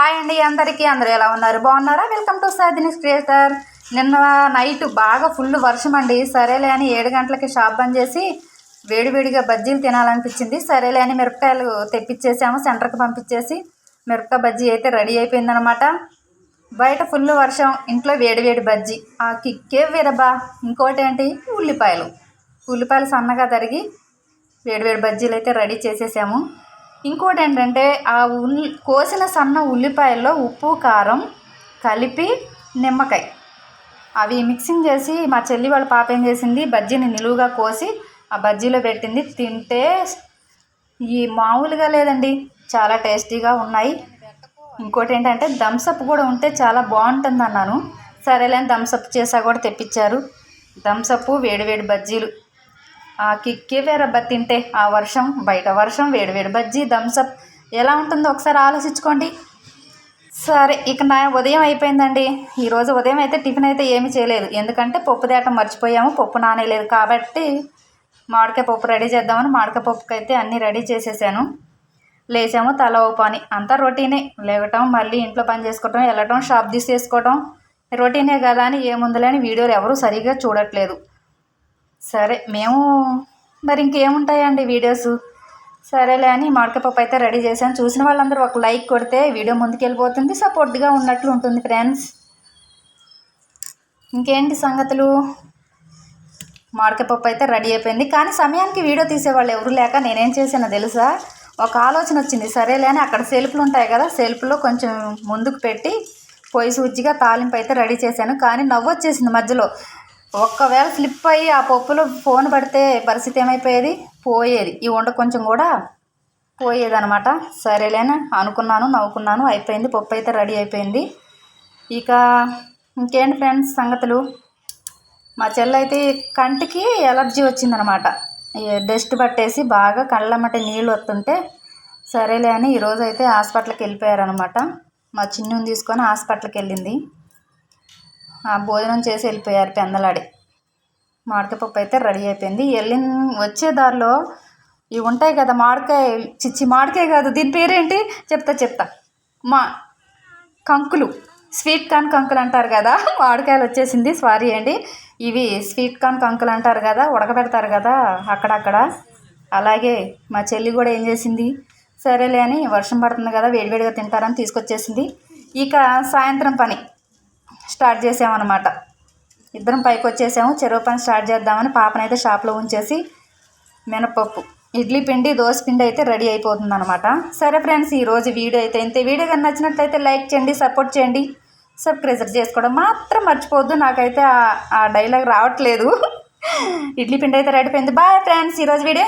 Hi అండి అందరికీ అందరూ ఎలా ఉన్నారు? బాగున్నారా? వెల్కమ్ టు సాధినిస్ క్రియేటర్ నిన్న నైట్ బాగా ఫుల్ వర్షం అండి. సరేలే అని ఏడు గంటలకి షాప్ బంద్ చేసి వేడివేడిగా బజ్జీలు తినాలనిపించింది. సరేలే అని మిరపకాయలు తెప్పించేసాము సెంటర్కి పంపించేసి మిరపకాయ బజ్జీ అయితే రెడీ అయిపోయిందనమాట బయట ఫుల్ వర్షం ఇంట్లో వేడివేడి బజ్జీ. ఆ కిక్కే వీరబా. ఇంకోటి ఏంటి? ఉల్లిపాయలు. ఉల్లిపాయలు సన్నగా తరిగి వేడివేడి బజ్జీలు అయితే రెడీ చేసేసాము. ఇంకోటి ఏంటంటే ఆ ఉల్లి కోసిన సన్న ఉల్లిపాయల్లో ఉప్పు కారం కలిపి నిమ్మకాయ. అవి మిక్సింగ్ చేసి మా చెల్లి వాళ్ళ పాప ఏం చేసింది? బజ్జీని నిలువుగా కోసి ఆ బజ్జీలో పెట్టింది. తింటే ఈ మామూలుగా లేదండి. చాలా టేస్టీగా ఉన్నాయి. ఇంకోటి ఏంటంటే థమ్సప్ కూడా ఉంటే చాలా బాగుంటుంది అన్నాను సరేలేని థమ్సప్ చేసా కూడా తెప్పించారు. థమ్సప్ వేడివేడి బజ్జీలు. కిక్కే వేరబ్బా తింటే ఆ వర్షం బయట వర్షం వేడివేడి బజ్జీ థమ్సప్ ఎలా ఉంటుందో ఒకసారి ఆలోచించుకోండి. సరే ఇక నా ఉదయం అయిపోయిందండి. ఈరోజు ఉదయం అయితే టిఫిన్ అయితే ఏమీ చేయలేదు. ఎందుకంటే పప్పు తేటం మర్చిపోయాము. పప్పు నానేయలేదు కాబట్టి మామిడికాయ పప్పు రెడీ చేద్దామని మామిడికాయ పప్పుకి అయితే అన్నీ రెడీ చేసేసాను. లేచాము తల ఓ పని. అంతా రొటీనే. లేవటం మళ్ళీ ఇంట్లో పని చేసుకోవటం వెళ్ళటం షాప్ తీసేసుకోవటం రొటీనే కదా అని ఏముందిలేని వీడియోలు ఎవరూ సరిగ్గా చూడట్లేదు. సరే మేము మరి ఇంకేముంటాయండి వీడియోస్? సరేలే అని మామిడికాయ అయితే రెడీ చేశాను. చూసిన వాళ్ళందరూ ఒక లైక్ కొడితే వీడియో ముందుకెళ్ళిపోతుంది సపోర్ట్గా ఉన్నట్లు ఉంటుంది ఫ్రెండ్స్. ఇంకేంటి సంగతులు? మామిడికాయ అయితే రెడీ అయిపోయింది. కానీ సమయానికి వీడియో తీసేవాళ్ళు ఎవరు లేక నేనేం చేశానో తెలుసా? ఒక ఆలోచన వచ్చింది. సరేలే అని అక్కడ సెల్ఫ్లు ఉంటాయి కదా సెల్ఫ్లో కొంచెం ముందుకు పెట్టి పొయ్యి సూచిగా తాలింపు అయితే రెడీ చేశాను. కానీ నవ్వు వచ్చేసింది మధ్యలో. ఒక్కవేళ స్లిప్ అయ్యి ఆ పప్పులో ఫోన్ పడితే పరిస్థితి ఏమైపోయేది? పోయేది. ఈ వంట కొంచెం కూడా పోయేదనమాట సరేలేని అనుకున్నాను నవ్వుకున్నాను అయిపోయింది పప్పు అయితే రెడీ అయిపోయింది. ఇక ఇంకేంటి ఫ్రెండ్స్ సంగతులు? మా చెల్లి అయితే కంటికి ఎలర్జీ వచ్చిందనమాట డస్ట్ పట్టేసి బాగా కళ్ళమ్మట నీళ్ళు వస్తుంటే సరేలే అని ఈరోజు అయితే హాస్పిటల్కి వెళ్ళిపోయారనమాట మా చిన్నుని తీసుకొని హాస్పిటల్కి వెళ్ళింది. భోజనం చేసి వెళ్ళిపోయారు పెందలాడి. మామిడికాయ పప్పు అయితే రెడీ అయిపోయింది. వెళ్ళిన వచ్చే దారిలో ఇవి ఉంటాయి కదా మామిడికాయ చిచ్చి మామిడికాయ కాదు. దీని పేరేంటి? చెప్తా చెప్తా. మా కంకులు. స్వీట్ కార్న్ కంకులు అంటారు కదా. మామిడికాయలు వచ్చేసింది. సారీ అండి. ఇవి స్వీట్ కార్న్ కంకులు అంటారు కదా. ఉడకబెడతారు కదా అక్కడక్కడ. అలాగే మా చెల్లి కూడా ఏం చేసింది? సరేలే అని వర్షం పడుతుంది కదా వేడివేడిగా తింటారని తీసుకొచ్చేసింది. ఇక సాయంత్రం పని. స్టార్ట్ చేసామన్నమాట. ఇద్దరం పైకి వచ్చేసాము. చెరువు పని స్టార్ట్ చేద్దామని పాపనైతే షాప్లో ఉంచేసి మినపప్పు ఇడ్లీ పిండి దోశ పిండి అయితే రెడీ అయిపోతుంది అనమాట సరే ఫ్రెండ్స్ ఈరోజు వీడియో అయితే ఇంతే. వీడియో కానీ నచ్చినట్లయితే లైక్ చేయండి సపోర్ట్ చేయండి. సబ్స్క్రైబర్ చేసుకోవడం మాత్రం మర్చిపోవద్దు. నాకైతే ఆ డైలాగ్ రావట్లేదు. ఇడ్లీ పిండి అయితే రెడీ అయిపోయింది. బాయ్ ఫ్రెండ్స్ ఈరోజు వీడియో